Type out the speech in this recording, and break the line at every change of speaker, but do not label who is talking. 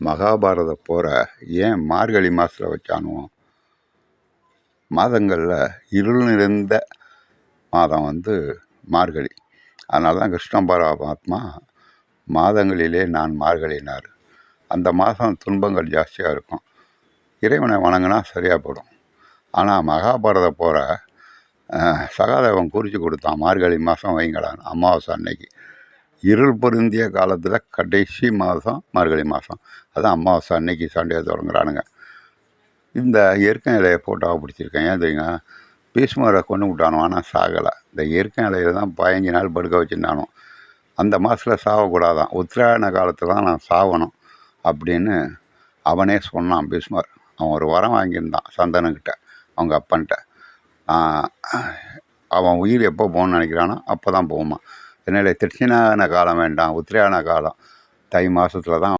மகாபாரத போரை ஏன் மார்கழி மாதத்துல வச்சானுவோம் மாதங்களில் இருள் நிறைந்த மாதம் வந்து மார்கழி. அதனால தான் கிருஷ்ண பரமாத்மா மாதங்களிலே நான் மார்கழினார். அந்த மாதம் துன்பங்கள் ஜாஸ்தியாக இருக்கும். இறைவனை வணங்கினா சரியாக போடும். ஆனால் மகாபாரத போரை சகாதேவன் குறித்து கொடுத்தான் மார்கழி மாதம் வைங்கடான்னு அமாவாசை அன்னைக்கு. இருள் பொருந்திய காலத்தில் கடைசி மாதம் மார்கழி மாதம். அதுதான் அமாவாசை அன்னைக்கு சண்டையை தொடங்குறானுங்க. இந்த இயற்கை இலையை ஃபோட்டோவாக பிடிச்சிருக்கேன். ஏன் தெரியுங்க பீஷ்மரை கொண்டு விட்டானோ ஆனால் சாகலை. இந்த இயற்கை இலையில தான் பதினஞ்சு நாள் படுக்க வச்சுருந்தானோ அந்த மாதத்தில் சாகக்கூடாதான். உத்தராயண காலத்தில் தான் நான் சாகணும் அப்படின்னு அவனே சொன்னான் பீஷ்மர். அவன் ஒரு வரம் வாங்கியிருந்தான் சந்தனங்கிட்ட அவங்க அப்பன்கிட்ட அவன் உயிர் எப்போ போகணும்னு நினைக்கிறானோ அப்போ தான் போகுமா அதனால் தட்சிணாயன காலம் வேண்டாம் உத்திரையான காலம். தை மாதத்துல தான்